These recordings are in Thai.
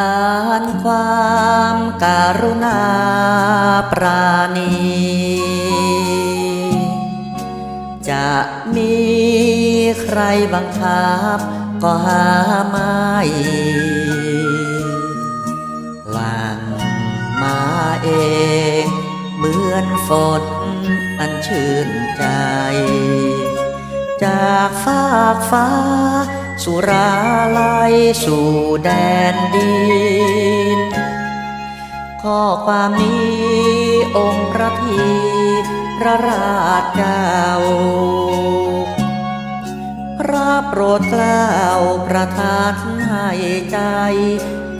อ่านความการุณาปราณี จะมีใครบังคับก็หาไม่หลังมาเอง เหมือนฝนอันชื่นใจ จากฟากฟ้า สุราลัยสู่แดนดิน ข้อความนี้องค์พระพีพระราชเจ้าพระโปรดเกล้าประทานให้ใจ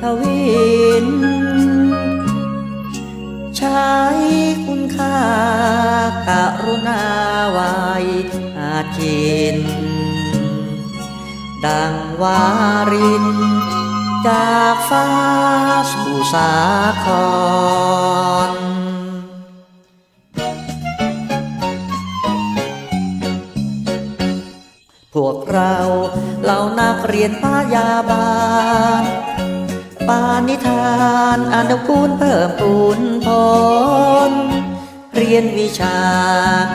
ทวิน ใช้คุณค่ากรุณาไว้อาจิน ดังวาริน จากฟ้าสู่สาครพวกเราเหล่านักเรียนพยาบาล ปานิธานอนุกูลเพิ่มพูนพลเรียนวิชา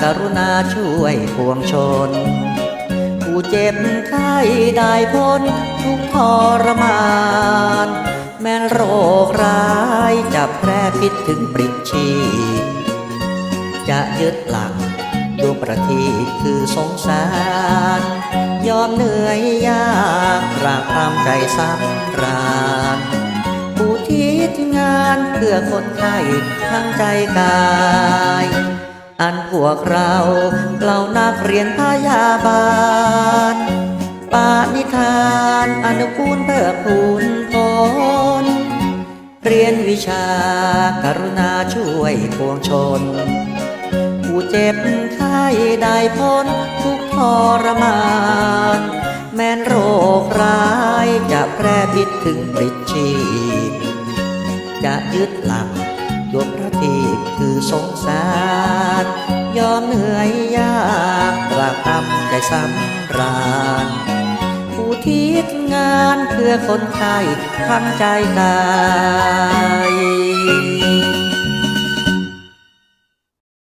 กรุณาช่วยพวงชน เจ็บไข้ได้พ้นทุกทรมาน แม้โรคร้ายจะแพร่พิษถึงปริชีพจะยึดหลักดวงประทีปคือสงสาร ยอมเหนื่อยยากรากตรำใจซ้ำรานผู้ทิศงานเพื่อคนไข้ทั้งใจกาย อันพวกเราเหล่านักเรียนพยาบาล ปานิธานอนุกูลเพื่อพูนพลเรียนวิชากรุณาช่วยพวงชน ผู้เจ็บไข้ได้พ้นทุกทรมาน แม้นโรคร้ายจะแพร่พิษถึงปลิดชีพจะยึดหลักดวงพระทีคือสงสาร ยอมเหนื่อยยากตรากตรำใจสำรานผู้ทิศงานเพื่อคนไข้ทำใจกาย